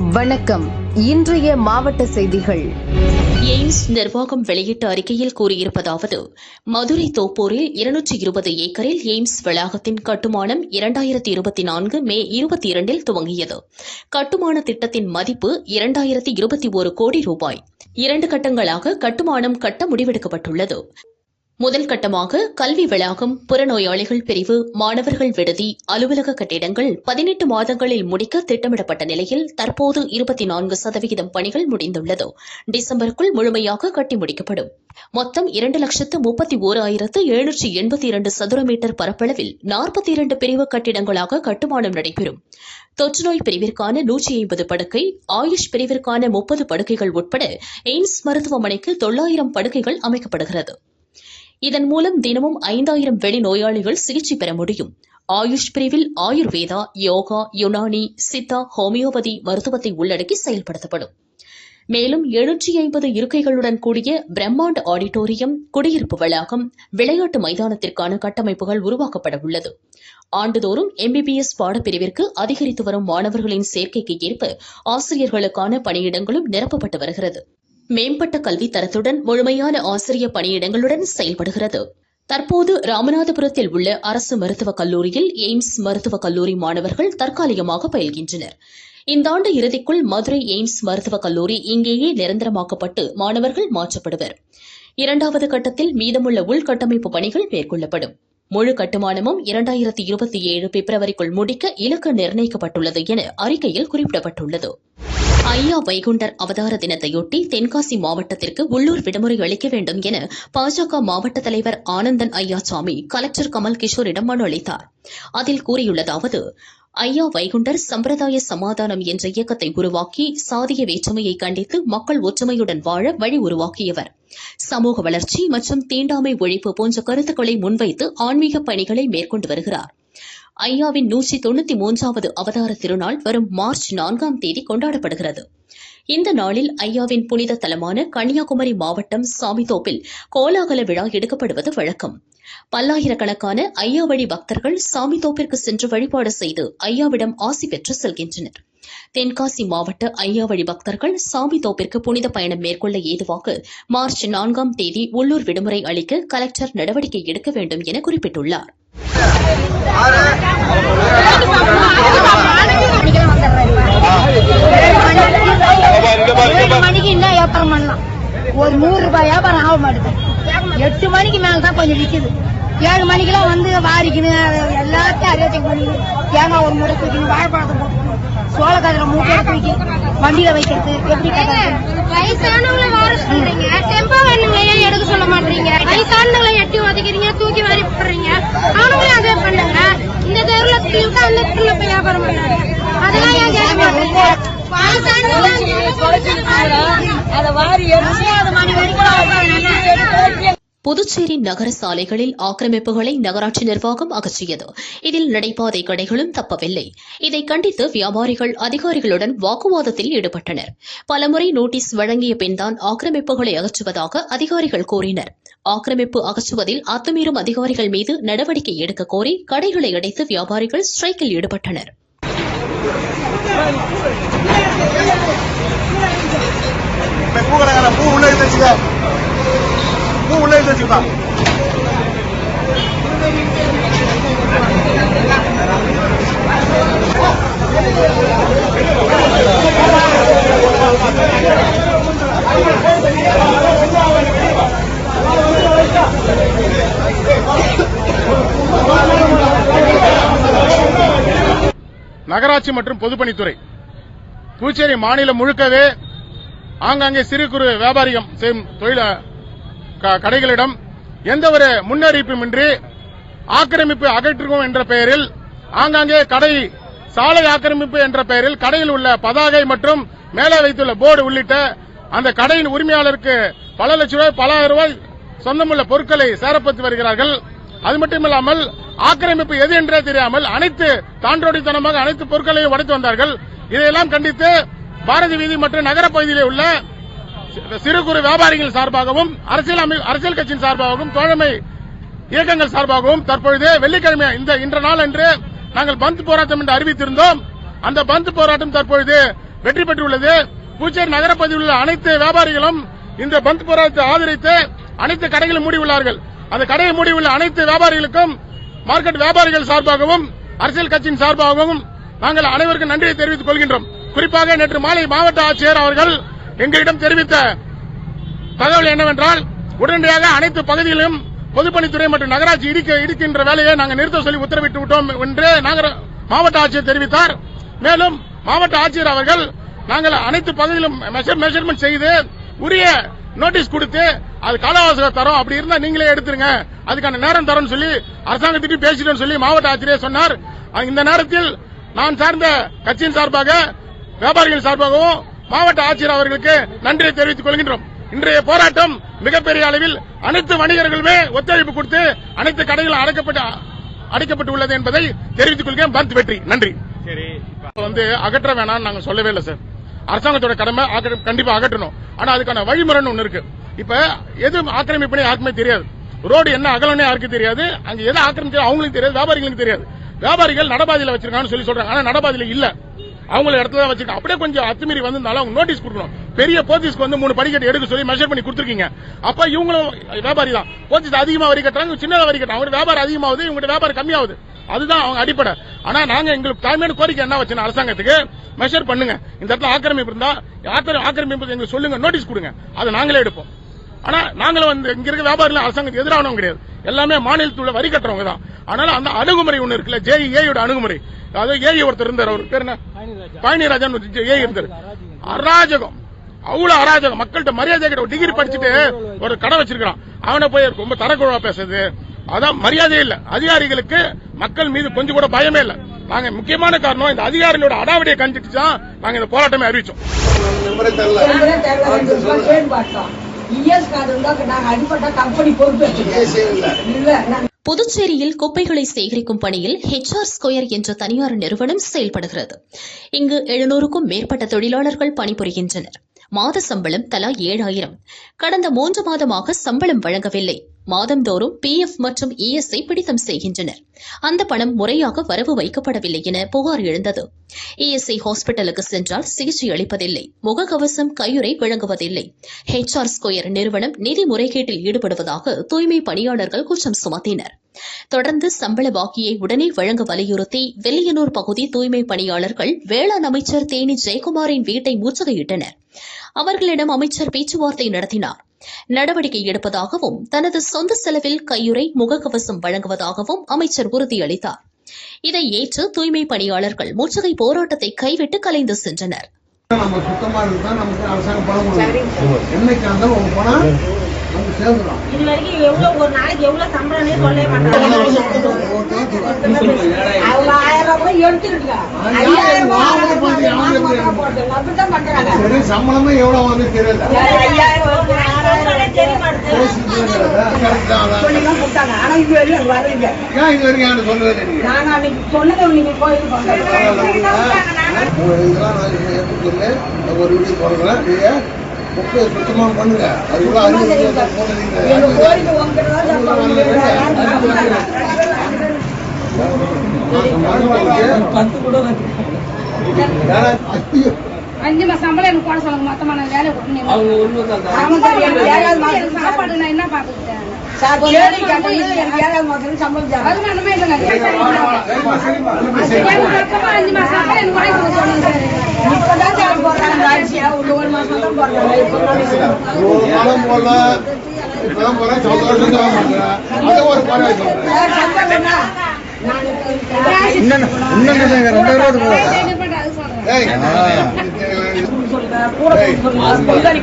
வணக்கம். இன்றைய மாவட்ட செய்திகள். எய்ம்ஸ் நிர்வாகம் வெளியிட்ட அறிக்கையில் கூறியிருப்பதாவது மதுரை தோப்பூரில் இருநூற்றி இருபது ஏக்கரில் எய்ம்ஸ் வளாகத்தின் கட்டுமானம் இரண்டாயிரத்தி இருபத்தி நான்கு மே இருபத்தி இரண்டில் துவங்கியது. கட்டுமான திட்டத்தின் மதிப்பு இரண்டாயிரத்தி இருபத்தி ஒரு கோடி ரூபாய். இரண்டு கட்டங்களாக கட்டுமானம் கட்ட முடிவெடுக்கப்பட்டுள்ளது. முதல் கட்டமாக கல்வி வளாகம் புறநோயாளிகள் பிரிவு மாணவர்கள் விடுதி அலுவலக கட்டிடங்கள் பதினெட்டு மாதங்களில் முடிக்க திட்டமிடப்பட்ட நிலையில் தற்போது இருபத்தி நான்கு சதவிகிதம் பணிகள் முடிந்துள்ளது. டிசம்பருக்குள் முழுமையாக கட்டி முடிக்கப்படும். மொத்தம் இரண்டு லட்சத்து முப்பத்தி ஓராயிரத்து எழுநூற்றி எண்பத்தி இரண்டு சதுர மீட்டர் பரப்பளவில் நாற்பத்தி இரண்டு பிரிவு கட்டிடங்களாக கட்டுமானம் நடைபெறும். தொற்றுநோய் பிரிவிற்கான நூற்றி ஐம்பது படுக்கை ஆயுஷ் பிரிவிற்கான முப்பது படுக்கைகள் உட்பட எய்ம்ஸ் மருத்துவமனைக்கு தொள்ளாயிரம் படுக்கைகள் அமைக்கப்படுகிறது. இதன் மூலம் தினமும் ஐந்தாயிரம் வெளி நோயாளிகள் சிகிச்சை பெற முடியும். ஆயுஷ் பிரிவில் ஆயுர்வேதா யோகா யுனானி சித்தா ஹோமியோபதி மருத்துவத்தை உள்ளடக்கி செயல்படுத்தப்படும். மேலும் எழுநூற்றி ஐம்பது இருக்கைகளுடன் கூடிய பிரம்மாண்ட ஆடிட்டோரியம் குடியிருப்பு வளாகம் விளையாட்டு மைதானத்திற்கான கட்டமைப்புகள் உருவாக்கப்பட உள்ளது. ஆண்டுதோறும் எம்பிபிஎஸ் பாடப்பிரிவிற்கு அதிகரித்து வரும் மாணவர்களின் சேர்க்கைக்கு ஏற்ப ஆசிரியர்களுக்கான பணியிடங்களும் நிரப்பப்பட்டு வருகிறது. மேம்பட்ட கல்வி தரத்துடன் முழுமையான ஆசிரிய பணியிடங்களுடன் செயல்படுகிறது. தற்போது ராமநாதபுரத்தில் உள்ள அரசு மருத்துவக் கல்லூரியில் எய்ம்ஸ் மருத்துவக் கல்லூரி மாணவர்கள் தற்காலிகமாக பயில்கின்றனர். இந்த ஆண்டு இறுதிக்குள் மதுரை எய்ம்ஸ் மருத்துவக் கல்லூரி இங்கேயே நிரந்தரமாக்கப்பட்டு மாணவர்கள் மாற்றப்படுவர். இரண்டாவது கட்டத்தில் மீதமுள்ள உள்கட்டமைப்பு பணிகள் மேற்கொள்ளப்படும். முழு கட்டுமானமும் இரண்டாயிரத்தி இருபத்தி ஏழு பிப்ரவரிக்குள் முடிக்க இலக்கு நிர்ணயிக்கப்பட்டுள்ளது என அறிக்கையில் குறிப்பிடப்பட்டுள்ளது. ஐயா வைகுண்டர் அவதார தினத்தையொட்டி தென்காசி மாவட்டத்திற்கு உள்ளூர் விடுமுறை அளிக்க வேண்டும் என பாஜக மாவட்ட தலைவர் ஆனந்தன் ஐயாசாமி கலெக்டர் கமல் கிஷோரிடம் மனு அளித்தார். அதில் கூறியுள்ளதாவது ஐயா வைகுண்டர் சம்பிரதாய சமாதானம் என்ற இயக்கத்தை உருவாக்கி சாதிய வேற்றுமையை கண்டித்து மக்கள் ஒற்றுமையுடன் வாழ வழி உருவாக்கியவர். சமூக வளர்ச்சி மற்றும் தீண்டாமை ஒழிப்பு போன்ற கருத்துக்களை முன்வைத்து ஆன்மீக பணிகளை மேற்கொண்டு வருகிறார். ஐயாவின் நூற்றி தொண்ணூத்தி மூன்றாவது அவதார திருநாள் வரும் மார்ச் நான்காம் தேதி கொண்டாடப்படுகிறது. இந்த நாளில் ஐயாவின் புனித தலமான கன்னியாகுமரி மாவட்டம் சாமிதோப்பில் கோலாகல விழா எடுக்கப்படுவது வழக்கம். பல்லாயிரக்கணக்கான ஐயா வழி பக்தர்கள் சாமிதோப்பிற்கு சென்று வழிபாடு செய்து ஐயாவிடம் ஆசி பெற்று செல்கின்றனர். தென்காசி மாவட்ட ஐயா வழி பக்தர்கள் சாமி தோப்பிற்கு புனித பயணம் மேற்கொள்ள ஏதுவாக மார்ச் நான்காம் தேதி உள்ளூர் விடுமுறை அளிக்க கலெக்டர் நடவடிக்கை எடுக்க வேண்டும் என குறிப்பிட்டுள்ளார். மணிக்கு என்ன வியாபாரம் பண்ணலாம் ஒரு நூறு ரூபாய் வியாபாரம் ஆக மாட்டேது எட்டு மணிக்கு மேல தான் கொஞ்சம் விக்குது ஏழு மணிக்கெல்லாம் வந்து வாரிக்கணும் எல்லாத்தையும் அரேஞ்ச் பண்ணி தேங்காய் ஒரு முறை தூக்கணும் வாழைப்பழத்தை போட்டுக்கணும் சோளக்கதிர மூட்டை தூக்கி வண்டியில வைக்கிறது. எப்படி வயசானவங்களை சொல்றீங்க. டெம்போ வேணுங்களை எடுக்க சொல்ல மாட்டீங்க? வயசானவங்களை எட்டி உதைக்கிறீங்க தூக்கி வாரி போடுறீங்க. அவனுங்களும் அதே பண்ணுங்க. இந்த தெருவுல தூக்கி அந்த தெருவுல போய் வியாபாரம் பண்ணாங்க. அதெல்லாம் ஏன் கேட்க மாட்டீங்க? அதை வாரி எடுத்து மணி வரைக்கும் புதுச்சேரி நகர சாலைகளில் ஆக்கிரமிப்புகளை நகராட்சி நிர்வாகம் அகற்றியது. இதில் நடைபாதை கடைகளும் தப்பவில்லை. இதை கண்டித்து வியாபாரிகள் அதிகாரிகளுடன் வாக்குவாதத்தில் ஈடுபட்டனர். பலமுறை நோட்டீஸ் வழங்கிய பின்தான் ஆக்கிரமிப்புகளை அகற்றுவதாக அதிகாரிகள் கூறினர். ஆக்கிரமிப்பு அகற்றுவதில் அத்துமீறும் அதிகாரிகள் மீது நடவடிக்கை எடுக்க கோரி கடைகளை அடைத்து வியாபாரிகள் ஸ்ட்ரைக்கில் ஈடுபட்டனர். பூ உள்ள வச்சுக்க நகராட்சி மற்றும் பொதுப்பணித்துறை. புதுச்சேரி மாநிலம் முழுக்கவே ஆங்காங்கே சிறு குறு வியாபாரிகம் செய்யும் தொழில கடைகளிடம் எந்த ஒரு முன்னறிவிப்புமின்றி ஆக்கிரமிப்பு அகற்றுவோம் என்ற பெயரில் ஆங்காங்கே கடை சாலை ஆக்கிரமிப்பு என்ற பெயரில் கடையில் உள்ள பதாகை மற்றும் மேலே வைத்துள்ள போர்டு உள்ளிட்ட அந்த கடையின் உரிமையாளருக்கு பல லட்சம் ரூபாய் பல ஆயிரம் ரூபாய் சொந்தமுள்ள பொருட்களை சேரப்பட்டு வருகிறார்கள். அது மட்டுமில்லாமல் ஆக்கிரமிப்பு எது என்றே தெரியாமல் அனைத்து தாண்டோடித்தனமாக அனைத்து பொருட்களையும் உடைத்து வந்தார்கள். இதையெல்லாம் கண்டித்து பாரதி வீதி மற்றும் நகர பகுதியிலே உள்ள சிறு குறு வியாபாரிகள் சார்பாகவும் அரசியல் அரசியல் கட்சியின் சார்பாகவும் தோழமை இயக்கங்கள் சார்பாகவும் தற்பொழுது வெள்ளிக்கிழமை இந்த இன்ற நாள் அன்று நாங்கள் பந்த் போராட்டம் என்று அறிவித்திருந்தோம். அந்த பந்த் போராட்டம் தற்பொழுது வெற்றி பெற்றுள்ளது. புதுச்சேரி நகரப்பகுதியில் உள்ள அனைத்து வியாபாரிகளும் இந்த பந்த் போராட்டத்தை ஆதரித்து அனைத்து கடைகளும் மூடியுள்ளார்கள். அந்த கடையை மூடியுள்ள அனைத்து வியாபாரிகளுக்கும் மார்க்கெட் வியாபாரிகள் சார்பாகவும் அரசியல் கட்சியின் சார்பாகவும் நாங்கள் அனைவருக்கும் நன்றியை தெரிவித்துக் கொள்கின்றோம். குறிப்பாக நேற்று மாலை மாவட்ட ஆட்சியர் அவர்கள் எங்களிடம் தெரிவித்த தகவல் என்னவென்றால் உடனடியாக அனைத்து பகுதிகளிலும் பொதுப்பணித்துறை மற்றும் நகராட்சி இடிக்க இடிக்கின்ற வேலையை நாங்கள் நிறுத்த சொல்லி உத்தரவிட்டு விட்டோம் என்று நகர மாவட்ட ஆட்சியர் தெரிவித்தார். மேலும் மாவட்ட ஆட்சியர் அவர்கள் நாங்கள் அனைத்து பகுதியிலும் மெஷர்மெண்ட் செய்து உரிய நோட்டீஸ் கொடுத்து அது கால தரோம். அப்படி இருந்தா நீங்களே எடுத்துருங்க. அதுக்கான நேரம் தரோம்னு சொல்லி அரசாங்கத்திட்டு பேசிட்டோம்னு சொல்லி மாவட்ட ஆட்சியர் சொன்னார். இந்த நேரத்தில் நான் சார்ந்த கட்சியின் சார்பாக வியாபாரிகள் சார்பாகவும் மாவட்ட ஆட்சியர் அவர்களுக்கு நன்றியை தெரிவித்துக் கொள்கின்றோம். இன்றைய போராட்டம் மிகப்பெரிய அளவில் அனைத்து வணிகர்களுமே ஒத்துழைப்பு கொடுத்து அனைத்து கடைகளும் அடைக்கப்பட்டு அடைக்கப்பட்டு உள்ளது என்பதை தெரிவித்துக் கொள்கிறேன். பந்த் வெற்றி. நன்றி. இப்ப வந்து அகற்ற வேணாம்னு நாங்க சொல்லவே இல்லை சார். அரசாங்கத்தோட கடமை கண்டிப்பா அகற்றணும். ஆனா அதுக்கான வழிமுறைன்னு ஒண்ணு இருக்கு. இப்ப எது ஆக்கிரமிப்புன்னு யாருக்குமே தெரியாது. ரோடு என்ன அகலம்னு யாருக்கு தெரியாது. அங்க எதை ஆக்கிரமிச்சு அவங்களுக்கு தெரியாது வியாபாரிகளுக்கு தெரியாது. வியாபாரிகள் நடபாதையில வச்சிருக்காங்கன்னு சொல்லி சொல்றாங்க. ஆனா நடபாதையில இல்ல. அவங்கள இடத்துல தான் வச்சிருக்காங்க அப்படியே கொஞ்சம் அத்துமீறி வந்திருந்தாலும் அவங்க நோட்டீஸ் கொடுக்கணும். பெரிய போத்தீஸ்க்கு வந்து மூணு படிக்கட்டு எடுக்க சொல்லி மெஷர் பண்ணி கொடுத்துருக்கீங்க. அப்ப இவங்களும் வியாபாரி தான். போத்தீஸ் அதிகமா வரி கட்டுறாங்க சின்னதாக வரி கட்டுறாங்க. அவங்க வியாபாரம் அதிகமாகுது இவங்க வியாபாரம் கம்மியாகுது. அதுதான் அவங்க அடிப்படை. ஆனா நாங்க எங்களுக்கு தாய்மையான கோரிக்கை என்ன வச்சுன்னா அரசாங்கத்துக்கு மெஷர் பண்ணுங்க. இந்த இடத்துல ஆக்கிரமிப்பு இருந்தா ஆக்கிர- ஆக்கிரமிப்பு எங்களுக்கு சொல்லுங்க நோட்டீஸ் கொடுங்க. அதை நாங்களே எடுப்போம். ஆனா நாங்களும் வந்து இங்க இருக்க வியாபாரிகள் அரசாங்கத்துக்கு எதிரானவங்க கிடையாது. எல்லாமே மாநிலத்தில் உள்ள வரி கட்டுறவங்க தான் அதனால அந்த அணுகுமுறை ஒண்ணு இருக்குல்ல ஜேஇஏயோட அணுகுமுறை. அதாவது ஏஇ ஒருத்தர் இருந்தார் அவர் பேர் என்ன? பழனிராஜன் ஏ இருந்தார். அராஜகம். அவ்வளவு அராஜகம். மக்கள்கிட்ட மரியாதை கிட்ட ஒரு டிகிரி படிச்சுட்டு ஒரு கடை வச்சிருக்கான் அவனை போய் ரொம்ப தரக்குறவா பேசுறது. அதான் மரியாதையே இல்ல. அதிகாரிகளுக்கு மக்கள் மீது கொஞ்சம் கூட பயமே இல்ல. நாங்க முக்கியமான காரணம் இந்த அதிகாரிகளோட அடாவடியை கண்டிட்டு தான் நாங்க இந்த போராட்டமே அறிவிச்சோம். கார்டு இருந்தா நாங்க கம்பெனி பொறுப்பு இல்ல புதுச்சேரியில் குப்பைகளை சேகரிக்கும் பணியில் ஹெச்ஆர் ஸ்கொயர் என்ற தனியார் நிறுவனம் செயல்படுகிறது. இங்கு எழுநூறுக்கும் மேற்பட்ட தொழிலாளர்கள் பணிபுரிகின்றனர். மாத சம்பளம் தலா ஏழாயிரம். கடந்த மூன்று மாதமாக சம்பளம் வழங்கவில்லை. மாதந்தோறும் பிஎஃப் மற்றும் இஎஸ்ஐ பிடித்தம் செய்கின்றனர். அந்த பணம் முறையாக வரவு வைக்கப்படவில்லை என புகார் எழுந்தது. இஎஸ்ஐ ஹாஸ்பிட்டலுக்கு சென்றால் சிகிச்சை அளிப்பதில்லை. முகக்கவசம் கையுறை வழங்குவதில்லை. ஹெச்ஆர் ஸ்கொயர் நிறுவனம் நிதி முறைகேட்டில் ஈடுபடுவதாக தூய்மை பணியாளர்கள் குற்றம் சுமத்தினர். தொடர்ந்து சம்பள பாக்கியை உடனே வழங்க வலியுறுத்தி வெள்ளியனூர் பகுதி தூய்மை பணியாளர்கள் வேளாண் அமைச்சர் தேனி ஜெயக்குமாரின் வீட்டை முற்றுகையிட்டனர். அவர்களிடம் அமைச்சர் பேச்சுவார்த்தை நடத்தினார். நடவடிக்கை எடுப்பதாகவும் தனது சொந்த செலவில் கையுறை முகக்கவசம் வழங்குவதாகவும் அமைச்சர் உறுதியளித்தார். இதை ஏற்று தூய்மை பணியாளர்கள் முற்றுகை போராட்டத்தை கைவிட்டு கலைந்து சென்றனர். நம்ம சுத்தமா இருந்தா நமக்கு அரசாங்கம் பணம் கொடுக்கும். என்னைக்கு இருந்தாலும் உங்க பணம் வந்து சேர்ந்துடும் இது வரைக்கும் எவ்வளவு ஒரு நாளைக்கு எவ்வளவு சம்பளம்னே சொல்லவே மாட்டாங்க. அவங்க ஆயிரம் ரூபாய் எடுத்துருங்க ஐயாயிரம் ரூபாய் ஆறாயிரம் ரூபாய் மாசம் மாசம் போடுறது. அப்படித்தான் பண்றாங்க. சரி சம்பளமே எவ்வளவு வந்து தெரியல. கொடுத்தாங்க ஆனா இது வரையும் வரல ஏன் இது வரைக்கும் யாரும் சொல்றது நீங்க நாங்க அன்னைக்கு சொன்னதை நீங்க கோயில் இதெல்லாம் நான் ஒரு வீடியோ போடுறேன் நீங்க குப்பையை சுத்தமா பண்ணுங்க அது கூட அறிவு கோயிலுக்கு அஞ்சு மாசம் சம்பளம் எனக்கு போட சொல்லுங்க. மொத்தமா நான் வேலையை கொடுக்கணும் ஆமா சார் எனக்கு ஏழாவது மாசம் சாப்பாடு நான் என்ன பாக்குறது சார் கேள்வி கேட்டது எனக்கு ஏழாவது மாசம் சம்பளம் தரேன் அது ஒண்ணுமே இல்லைங்க அஞ்சு மாசம் எனக்கு வாங்கி கொடுக்க சொல்லுங்க இப்பதான் சார் போடுறாங்க அரிசியா ஒரு ஒரு மாசம் தான் போடுறாங்க சார் கூட கொடுக்க சொல்லுங்க பொங்கல்